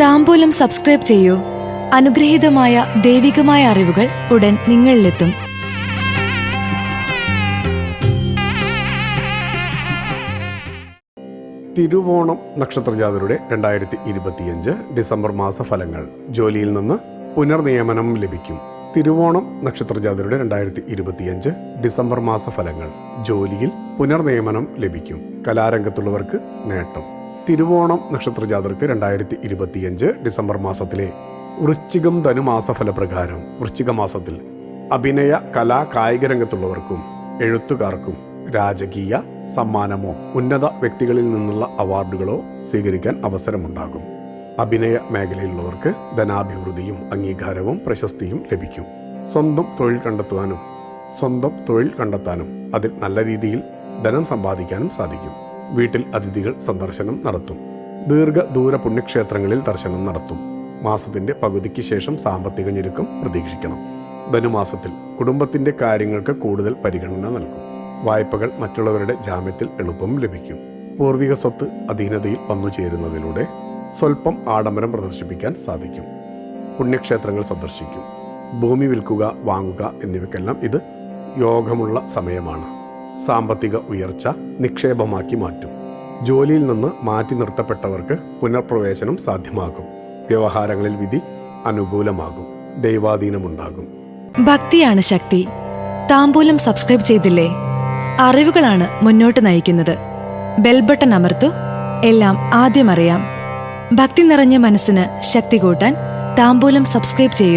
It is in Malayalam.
താമ്പൂലം സബ്സ്ക്രൈബ് ചെയ്യൂ. അനുഗ്രഹീതമായ ദൈവികമായ അറിവുകൾ ഉടൻ നിങ്ങളിലെത്തും. തിരുവോണം നക്ഷത്രജാതരുടെ രണ്ടായിരത്തി ഇരുപത്തിയഞ്ച് ഡിസംബർ മാസ ഫലങ്ങൾ ജോലിയിൽ നിന്ന് പുനർനിയമനം ലഭിക്കും. തിരുവോണം നക്ഷത്രജാതരുടെ രണ്ടായിരത്തി ഇരുപത്തിയഞ്ച് ഡിസംബർ മാസ ഫലങ്ങൾ ജോലിയിൽ പുനർനിയമനം ലഭിക്കും. കലാരംഗത്തുള്ളവർക്ക് നേട്ടം. തിരുവോണം നക്ഷത്ര ജാതർക്ക് രണ്ടായിരത്തി ഇരുപത്തിയഞ്ച് ഡിസംബർ മാസത്തിലെ വൃശ്ചികം ധനുമാസ ഫലപ്രകാരം വൃശ്ചിക മാസത്തിൽ അഭിനയ കലാ കായിക രംഗത്തുള്ളവർക്കും എഴുത്തുകാർക്കും രാജകീയ സമ്മാനമോ ഉന്നത വ്യക്തികളിൽ നിന്നുള്ള അവാർഡുകളോ സ്വീകരിക്കാൻ അവസരമുണ്ടാകും. അഭിനയ മേഖലയിലുള്ളവർക്ക് ധനാഭിവൃദ്ധിയും അംഗീകാരവും പ്രശസ്തിയും ലഭിക്കും. സ്വന്തം തൊഴിൽ കണ്ടെത്താനും സ്വന്തം തൊഴിൽ കണ്ടെത്താനും അതിൽ നല്ല രീതിയിൽ ധനം സമ്പാദിക്കാനും സാധിക്കും. വീട്ടിൽ അതിഥികൾ സന്ദർശനം നടത്തും. ദീർഘദൂര പുണ്യക്ഷേത്രങ്ങളിൽ ദർശനം നടത്തും. മാസത്തിന്റെ പകുതിക്ക് ശേഷം സാമ്പത്തിക ഞെരുക്കം പ്രതീക്ഷിക്കണം. ധനുമാസത്തിൽ കുടുംബത്തിന്റെ കാര്യങ്ങൾക്ക് കൂടുതൽ പരിഗണന നൽകും. വായ്പകൾ മറ്റുള്ളവരുടെ ജാമ്യത്തിൽ എളുപ്പം ലഭിക്കും. പൂർവിക സ്വത്ത് അധീനതയിൽ വന്നു ചേരുന്നതിലൂടെ സ്വല്പം ആഡംബരം പ്രദർശിപ്പിക്കാൻ സാധിക്കും. പുണ്യക്ഷേത്രങ്ങൾ സന്ദർശിക്കും. ഭൂമി വിൽക്കുക വാങ്ങുക എന്നിവയ്ക്കെല്ലാം ഇത് യോഗമുള്ള സമയമാണ്. സാമ്പത്തിക ഉയർച്ച നിക്ഷേപമാക്കി മാറ്റും. ജോലിയിൽ നിന്ന് മാറ്റി നിർത്തപ്പെട്ടവർക്ക് പുനർപ്രവേശനം സാധ്യമാകും. വ്യവഹാരങ്ങളിൽ വിധി അനുകൂലമാകും. ദൈവാധീനമുണ്ടാകും ഭക്തിയാണ് ശക്തി. താമ്പൂലം സബ്സ്ക്രൈബ് ചെയ്തില്ലേ? അറിവുകളാണ് മുന്നോട്ട് നയിക്കുന്നത്. ബെൽബട്ടൺ അമർത്തു. എല്ലാം ആദ്യം അറിയാം. ഭക്തി നിറഞ്ഞ മനസ്സിന് ശക്തി കൂട്ടാൻ താമ്പൂലം സബ്സ്ക്രൈബ് ചെയ്യൂ.